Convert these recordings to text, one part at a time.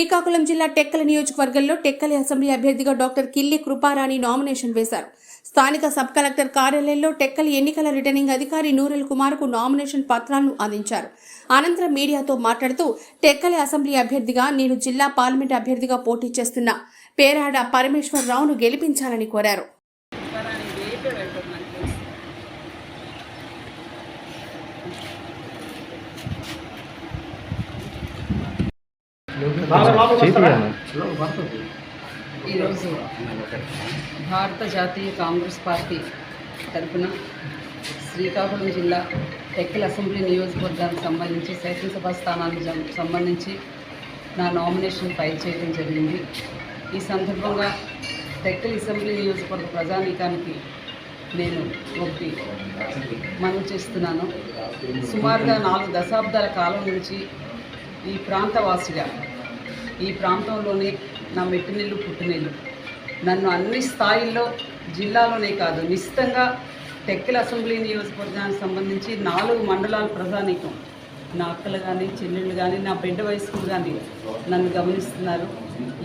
శ్రీకాకుళం జిల్లా టెక్కల నియోజకవర్గంలో టెక్కలి అసెంబ్లీ అభ్యర్థిగా డాక్టర్ కిల్లి కృపారాణి నామినేషన్ వేశారు. స్థానిక సబ్ కలెక్టర్ కార్యాలయంలో టెక్కలి ఎన్నికల రిటర్నింగ్ అధికారి నూరెల్ కుమార్కు నామినేషన్ పత్రాలను అందించారు. అనంతరం మీడియాతో మాట్లాడుతూ టెక్కలి అసెంబ్లీ అభ్యర్థిగా నేను జిల్లా పార్లమెంట్ అభ్యర్థిగా పోటీ చేస్తున్న. పేరాడ పరమేశ్వరరావును గెలిపించాలని కోరారు పరాని వేపే వెళ్తుంది నాకు తెలుసు ఈరోజు భారత జాతీయ కాంగ్రెస్ పార్టీ తరఫున శ్రీకాకుళం జిల్లా టెక్కల్ అసెంబ్లీ నియోజకవర్గానికి సంబంధించి శాసనసభ స్థానానికి సంబంధించి నా నామినేషన్ ఫైల్ చేయడం జరిగింది. ఈ సందర్భంగా టెక్కల్ అసెంబ్లీ నియోజకవర్గ ప్రజానీకానికి నేను ఒకటి మనం చేస్తున్నాను. సుమారుగా నాలుగు దశాబ్దాల కాలం నుంచి ఈ ప్రాంతవాసిగా ఈ ప్రాంతంలోనే నా మెట్టినీళ్ళు పుట్టినీళ్ళు నన్ను అన్ని స్థాయిల్లో జిల్లాలోనే కాదు నిశ్చితంగా టెక్కిల అసెంబ్లీ నియోజకవర్గానికి సంబంధించి నాలుగు మండలాల ప్రధానికం నా అక్కలు కానీ చెల్లెళ్ళు కానీ నా బిడ్డ వయస్కులు కానీ నన్ను గమనిస్తున్నారు.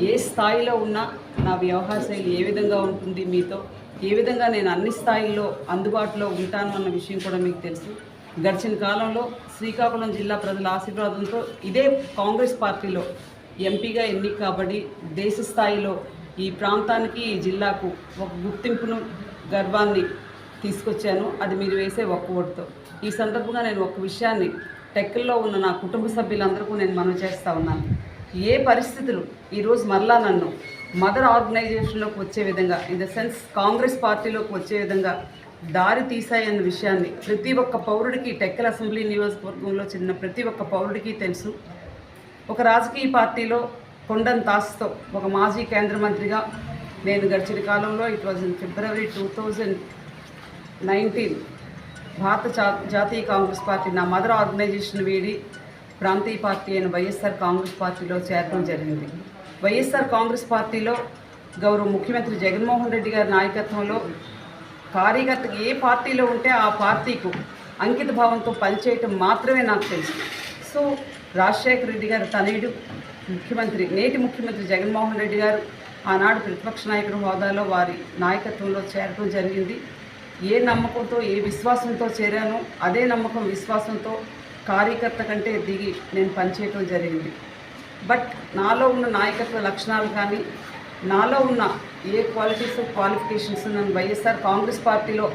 ఏ స్థాయిలో ఉన్నా నా వ్యవహార శైలి ఏ విధంగా ఉంటుంది మీతో ఏ విధంగా నేను అన్ని స్థాయిల్లో అందుబాటులో ఉంటాను అన్న విషయం కూడా మీకు తెలుసు. గడిచిన కాలంలో శ్రీకాకుళం జిల్లా ప్రజల ఆశీర్వాదంతో ఇదే కాంగ్రెస్ పార్టీలో ఎంపీగా ఎన్నిక కాబడి దేశ స్థాయిలో ఈ ప్రాంతానికి ఈ జిల్లాకు ఒక గుర్తింపును గర్వాన్ని తీసుకొచ్చాను. అది మీరు వేసే ఒక్క ఓటుతో. ఈ సందర్భంగా నేను ఒక విషయాన్ని టెక్కల్లో ఉన్న నా కుటుంబ సభ్యులందరికీ నేను మనవి చేస్తూ ఉన్నాను. ఏ పరిస్థితులు ఈరోజు మరలా నన్ను మదర్ ఆర్గనైజేషన్లోకి వచ్చే విధంగా ఇన్ ద సెన్స్ కాంగ్రెస్ పార్టీలోకి వచ్చే విధంగా దారి తీశాయన్న విషయాన్ని ప్రతి ఒక్క పౌరుడికి టెక్కల్ అసెంబ్లీ నియోజకవర్గంలో చెందిన ప్రతి ఒక్క పౌరుడికి తెలుసు. ఒక రాజకీయ పార్టీలో కొండన్ దాస్తో ఒక మాజీ కేంద్ర మంత్రిగా నేను గడిచిన కాలంలో it was in February two thousand nineteen. భారత జా- జాతీయ కాంగ్రెస్ పార్టీ నా మదర్ ఆర్గనైజేషన్ వీడి ప్రాంతీయ పార్టీ అయిన వైఎస్ఆర్ కాంగ్రెస్ పార్టీలో చేరడం జరిగింది. వైఎస్ఆర్ కాంగ్రెస్ పార్టీలో గౌరవ ముఖ్యమంత్రి జగన్మోహన్ రెడ్డి గారి నాయకత్వంలో కార్యకర్తకి ఏ పార్టీలో ఉంటే ఆ పార్టీకు అంకిత భావంతో పనిచేయటం మాత్రమే నాకు తెలుసు. సో రాజశేఖర రెడ్డి గారు తనయుడు ముఖ్యమంత్రి నేటి ముఖ్యమంత్రి జగన్మోహన్ రెడ్డి గారు ఆనాడు ప్రతిపక్ష నాయకుడు హోదాలో వారి నాయకత్వంలో చేరడం జరిగింది. ఏ నమ్మకంతో ఏ విశ్వాసంతో చేరానో అదే నమ్మకం విశ్వాసంతో కార్యకర్త కంటే దిగి నేను పనిచేయటం జరిగింది. బట్ నాలో ఉన్న నాయకత్వ లక్షణాలు కానీ నాలో ఉన్న ఏ క్వాలిటీస్ క్వాలిఫికేషన్స్ నన్ను వైఎస్ఆర్ కాంగ్రెస్ పార్టీలో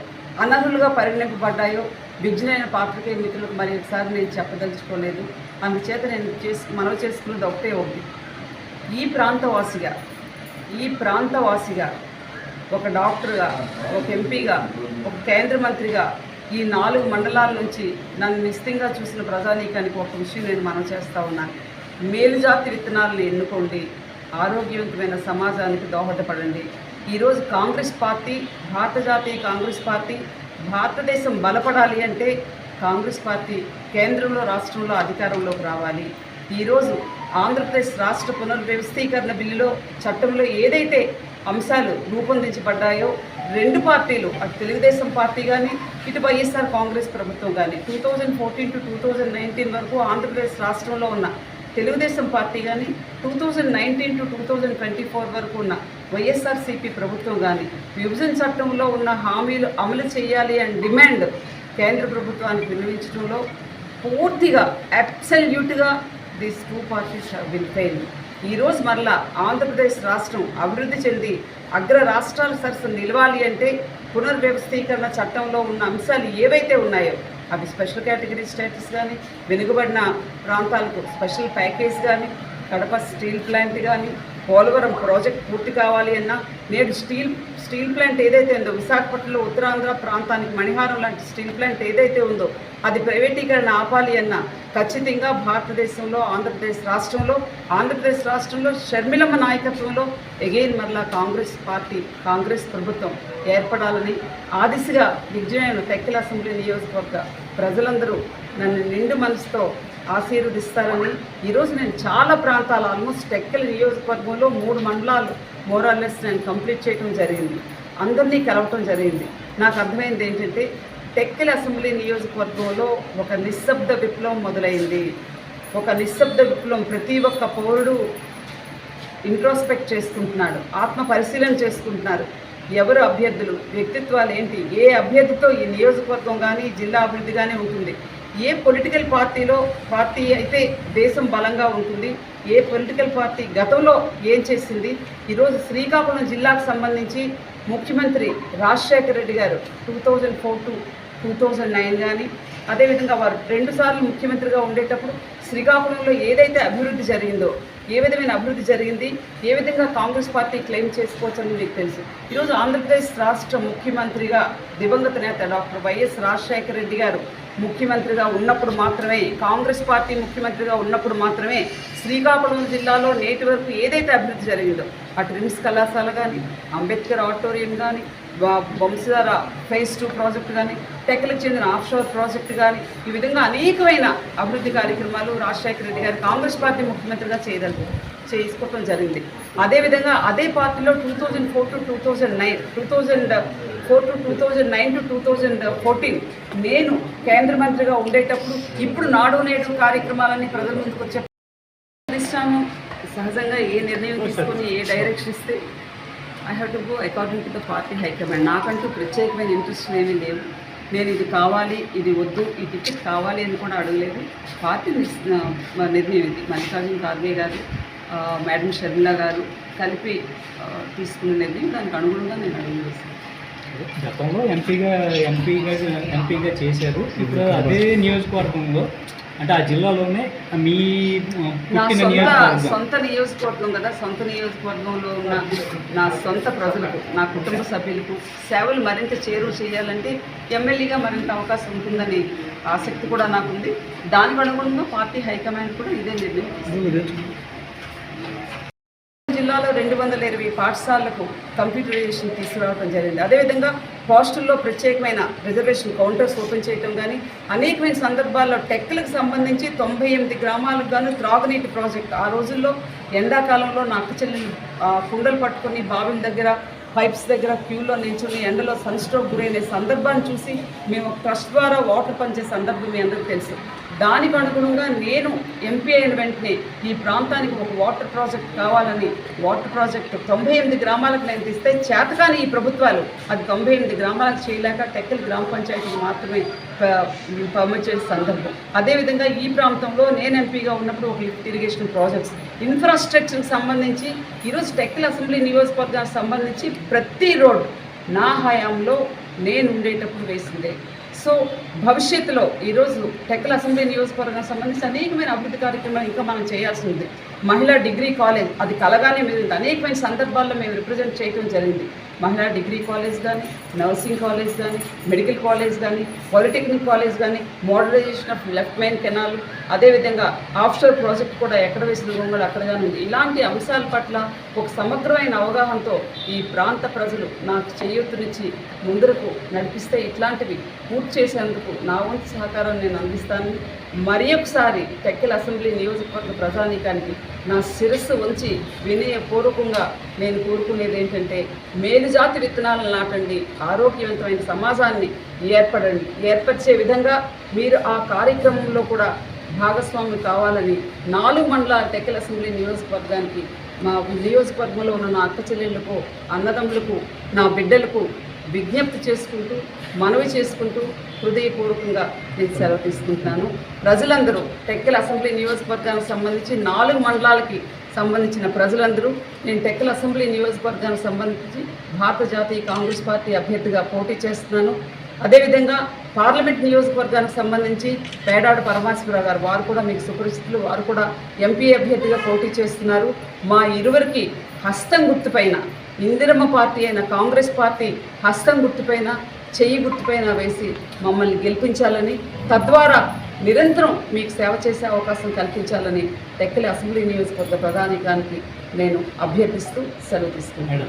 అనర్హులుగా పరిగణింపబడ్డాయో విజ్ఞైన పాత్రికేయ మిత్రులకు మరి ఒకసారి నేను చెప్పదలుచుకోలేదు. అందుచేత నేను చేసు మనవి చేసుకున్నది ఒకటే ఒకటి. ఈ ప్రాంతవాసిగా ఈ ప్రాంతవాసిగా ఒక డాక్టర్గా ఒక ఎంపీగా ఒక కేంద్ర మంత్రిగా ఈ నాలుగు మండలాల నుంచి నన్ను నిశ్చితంగా చూసిన ప్రజానీకానికి ఒక విషయం నేను మనం చేస్తూ ఉన్నాను మేలుజాతి విత్తనాలను ఎన్నుకోండి. ఆరోగ్యవంతమైన సమాజానికి దోహదపడండి. ఈరోజు కాంగ్రెస్ పార్టీ భారత జాతీయ కాంగ్రెస్ పార్టీ భారతదేశం బలపడాలి అంటే కాంగ్రెస్ పార్టీ కేంద్రంలో రాష్ట్రంలో అధికారంలోకి రావాలి. ఈరోజు ఆంధ్రప్రదేశ్ రాష్ట్ర పునర్వ్యవస్థీకరణ బిల్లులో చట్టంలో ఏదైతే అంశాలు రూపొందించబడ్డాయో రెండు పార్టీలు అటు తెలుగుదేశం పార్టీ కానీ ఇటు వైఎస్ఆర్ కాంగ్రెస్ ప్రభుత్వం కానీ two thousand fourteen to two thousand nineteen వరకు ఆంధ్రప్రదేశ్ రాష్ట్రంలో ఉన్న తెలుగుదేశం పార్టీ కానీ two thousand nineteen to two thousand twenty four వరకు ఉన్న వైఎస్ఆర్సీపీ ప్రభుత్వం కానీ విభజన చట్టంలో ఉన్న హామీలు అమలు చేయాలి అండ్ డిమాండ్ కేంద్ర ప్రభుత్వానికి వినియోగించడంలో పూర్తిగా అబ్సల్యూట్గా these two parties will fail ఈరోజు మరలా ఆంధ్రప్రదేశ్ రాష్ట్రం అభివృద్ధి చెంది అగ్ర రాష్ట్రాల సరస్సు నిలవాలి అంటే పునర్వ్యవస్థీకరణ చట్టంలో ఉన్న అంశాలు ఏవైతే ఉన్నాయో అవి స్పెషల్ కేటగిరీ స్టేటస్ కానీ వెనుకబడిన ప్రాంతాలకు స్పెషల్ ప్యాకేజ్ కానీ కడప స్టీల్ ప్లాంట్ కానీ పోలవరం ప్రాజెక్ట్ పూర్తి కావాలి అన్నా నేడు స్టీల్ స్టీల్ ప్లాంట్ ఏదైతే ఉందో విశాఖపట్నంలో ఉత్తరాంధ్ర ప్రాంతానికి మణిహారం లాంటి స్టీల్ ప్లాంట్ ఏదైతే ఉందో అది ప్రైవేటీకరణ ఆపాలి అన్న ఖచ్చితంగా భారతదేశంలో ఆంధ్రప్రదేశ్ రాష్ట్రంలో ఆంధ్రప్రదేశ్ రాష్ట్రంలో షర్మిలమ్మ నాయకత్వంలో ఎగైన్ మరలా కాంగ్రెస్ పార్టీ కాంగ్రెస్ ప్రభుత్వం ఏర్పడాలని ఆ దిశగా విజయమైన టెక్కల అసెంబ్లీ నియోజకవర్గ ప్రజలందరూ నన్ను నిండు మనసుతో ఆశీర్వదిస్తారని ఈరోజు నేను చాలా ప్రాంతాలు ఆల్మోస్ట్ టెక్కల నియోజకవర్గంలో మూడు మండలాలు మోరాల్లెస్ నేను కంప్లీట్ చేయడం జరిగింది. అందరినీ కలవటం జరిగింది. నాకు అర్థమైంది ఏంటంటే టెక్కల అసెంబ్లీ నియోజకవర్గంలో ఒక నిశ్శబ్ద విప్లవం మొదలైంది. ఒక నిశ్శబ్ద విప్లవం ప్రతి ఒక్క పౌరుడు ఇంట్రోస్పెక్ట్ చేసుకుంటున్నాడు. ఆత్మ పరిశీలన చేసుకుంటున్నారు. ఎవరు అభ్యర్థులు? వ్యక్తిత్వాలు ఏంటి? ఏ అభ్యర్థితో ఈ నియోజకవర్గం కానీ జిల్లా అభివృద్ధి కానీ ఉంటుంది? ఏ పొలిటికల్ పార్టీలో పార్టీ అయితే దేశం బలంగా ఉంటుంది? ఏ పొలిటికల్ పార్టీ గతంలో ఏం చేసింది? ఈరోజు శ్రీకాకుళం జిల్లాకు సంబంధించి ముఖ్యమంత్రి రాజశేఖర రెడ్డి గారు two thousand four to two thousand nine కానీ అదేవిధంగా వారు రెండుసార్లు ముఖ్యమంత్రిగా ఉండేటప్పుడు శ్రీకాకుళంలో ఏదైతే అభివృద్ధి జరిగిందో ఏ విధమైన అభివృద్ధి జరిగింది ఏ విధంగా కాంగ్రెస్ పార్టీ క్లెయిమ్ చేసుకోవచ్చని మీకు తెలుసు. ఈరోజు ఆంధ్రప్రదేశ్ రాష్ట్ర ముఖ్యమంత్రిగా దివంగత నేత డాక్టర్ వైఎస్ రాజశేఖర రెడ్డి గారు ముఖ్యమంత్రిగా ఉన్నప్పుడు మాత్రమే కాంగ్రెస్ పార్టీ ముఖ్యమంత్రిగా ఉన్నప్పుడు మాత్రమే శ్రీకాకుళం జిల్లాలో నేటి వరకు ఏదైతే అభివృద్ధి జరిగిందో అటు రిమ్స్ కళాశాల కానీ అంబేద్కర్ ఆడిటోరియం కానీ వంశధార ఫేజ్ టూ ప్రాజెక్టు కానీ టెక్లకు చెందిన ఆఫ్షోర్ ప్రాజెక్టు కానీ ఈ విధంగా అనేకమైన అభివృద్ధి కార్యక్రమాలు రాజశేఖర రెడ్డి గారు కాంగ్రెస్ పార్టీ ముఖ్యమంత్రిగా చేయగలరు చేసుకోవడం జరిగింది. అదేవిధంగా అదే పార్టీలో two thousand four to two thousand nine two thousand four to two thousand nine to two thousand fourteen నేను కేంద్ర మంత్రిగా ఉండేటప్పుడు ఇప్పుడు నాడు నేడు కార్యక్రమాలన్నీ ప్రజల ముందుకు వచ్చే సహజంగా ఏ నిర్ణయం తీసుకొని ఏ డైరెక్షన్ ఇస్తే I have to go according to the party high command నాకంటూ ప్రత్యేకమైన ఇంట్రెస్ట్ ఏమీ లేవు నేను ఇది కావాలి ఇది వద్దు ఈ టికెట్ కావాలి అని కూడా అడగలేదు. పార్టీ నిర్ణయం ఇది. మల్లికార్జున ఖార్గే గారు మేడం షర్మిల గారు కలిపి తీసుకున్న నిర్ణయం దానికి అనుగుణంగా నేను అడుగు గతంలో ఎంపీగా ఎంపీగా ఎంపీగా చేశారు. ఇప్పుడు అదే నియోజకవర్గంలో అంటే ఆ జిల్లాలోనే మీ నా పుట్టిన సొంత నియోజకవర్గం. సొంత నియోజకవర్గం కదా సొంత నియోజకవర్గంలో ఉన్న నా సొంత ప్రజలకు నా కుటుంబ సభ్యులకు సేవలు మరింత చేరువ చేయాలంటే ఎమ్మెల్యేగా మరింత అవకాశం ఉంటుందని ఆసక్తి కూడా నాకుంది. దానికి అనుగుణంగా పార్టీ హైకమాండ్ కూడా ఇదే నిర్ణయం రెండు వందల ఇరవై పాఠశాలలకు కంప్యూటరైజేషన్ తీసుకురావడం జరిగింది. అదేవిధంగా హాస్టల్లో ప్రత్యేకమైన రిజర్వేషన్ కౌంటర్స్ ఓపెన్ చేయడం కానీ అనేకమైన సందర్భాల్లో టెక్లకు సంబంధించి తొంభై ఎనిమిది గ్రామాలకు గాను త్రాగునీటి ప్రాజెక్ట్ ఆ రోజుల్లో ఎండాకాలంలో నా అక్క చెల్లెలు కుండలు పట్టుకొని బావిల దగ్గర పైప్స్ దగ్గర క్యూలో నిల్చొని ఎండలో సన్ స్ట్రోక్ గురైన సందర్భాన్ని చూసి మేము ట్రస్ట్ ద్వారా వాటర్ పంచే సందర్భం మీ అందరికీ తెలుసు. దానికి అనుగుణంగా నేను ఎంపీ అయిన వెంటనే ఈ ప్రాంతానికి ఒక వాటర్ ప్రాజెక్ట్ కావాలని వాటర్ ప్రాజెక్ట్ తొంభై ఎనిమిది గ్రామాలకు నేను తీస్తే చేతకాని ఈ ప్రభుత్వాలు. అది తొంభై ఎనిమిది గ్రామాలకు చేయలేక టెక్కల్ గ్రామ పంచాయతీకి మాత్రమే ప- సందర్భం. అదేవిధంగా ఈ ప్రాంతంలో నేను ఎంపీగా ఉన్నప్పుడు ఒక లిఫ్ట్ ఇరిగేషన్ ప్రాజెక్ట్స్. ఇన్ఫ్రాస్ట్రక్చర్కి సంబంధించి ఈరోజు టెక్కల్ అసెంబ్లీ నియోజకవర్గానికి సంబంధించి ప్రతి రోడ్ నా హయాంలో నేను ఉండేటప్పుడు వేసిందే. సో భవిష్యత్తులో ఈరోజు టెక్కల అసెంబ్లీ నియోజకవర్గానికి సంబంధించి అనేకమైన అభివృద్ధి కార్యక్రమాలు ఇంకా మనం చేయాల్సి ఉంది. మహిళా డిగ్రీ కాలేజ్ అది కలగానే మీద అనేకమైన సందర్భాల్లో మేము రిప్రజెంట్ చేయడం జరిగింది. మహిళా డిగ్రీ కాలేజ్ కానీ నర్సింగ్ కాలేజ్ కానీ మెడికల్ కాలేజ్ కానీ పాలిటెక్నిక్ కాలేజ్ కానీ modernisation of left main canal అదేవిధంగా ఆఫ్షోర్ ప్రాజెక్ట్ కూడా ఎక్కడ వేసిన గొంగళి అక్కడగానే ఉంది. ఇలాంటి అంశాల పట్ల ఒక సమగ్రమైన అవగాహనతో ఈ ప్రాంత ప్రజలు నాకు చేయూతనిచ్చి ముందరకు నడిపిస్తే ఇట్లాంటివి పూర్తి చేసేందుకు నా వంతు సహకారం నేను అందిస్తాను మరి ఒకసారి టెక్కల్ అసెంబ్లీ నియోజకవర్గ ప్రజానీకానికి నా శిరస్సు ఉంచి వినయపూర్వకంగా నేను కోరుకునేది ఏంటంటే మేలుజాతి విత్తనాలను నాటండి ఆరోగ్యవంతమైన సమాజాన్ని ఏర్పడండి. ఏర్పరిచే విధంగా మీరు ఆ కార్యక్రమంలో కూడా భాగస్వామి కావాలని నాలుగు మండలాల టెక్కల్ అసెంబ్లీ నియోజకవర్గానికి మా నియోజకవర్గంలో ఉన్న నా అక్క చెల్లెళ్ళకు అన్నదమ్ములకు నా బిడ్డలకు విజ్ఞప్తి చేసుకుంటూ మనవి చేసుకుంటూ హృదయపూర్వకంగా నేను సెలవు తీసుకుంటున్నాను. ప్రజలందరూ టెక్కల అసెంబ్లీ నియోజకవర్గానికి సంబంధించి నాలుగు మండలాలకి సంబంధించిన ప్రజలందరూ నేను టెక్కల అసెంబ్లీ నియోజకవర్గానికి సంబంధించి భారత జాతీయ కాంగ్రెస్ పార్టీ అభ్యర్థిగా పోటీ చేస్తున్నాను. అదేవిధంగా పార్లమెంట్ నియోజకవర్గానికి సంబంధించి పేడాడు పరమేశ్వరరావు గారు వారు కూడా మీకు సుపరిచితులు వారు కూడా ఎంపీ అభ్యర్థిగా పోటీ చేస్తున్నారు. మా ఇరువురికి హస్తం గుర్తుపైన ఇందిరమ్మ పార్టీ అయిన కాంగ్రెస్ పార్టీ హస్తం గుర్తుపైన చెయ్యి గుర్తుపైన వేసి మమ్మల్ని గెలిపించాలని తద్వారా నిరంతరం మీకు సేవ చేసే అవకాశం కల్పించాలని టెక్కలి అసెంబ్లీ నియోజకవర్గ ప్రధానికానికి నేను అభ్యర్థిస్తూ సెలవు తీసుకున్నాను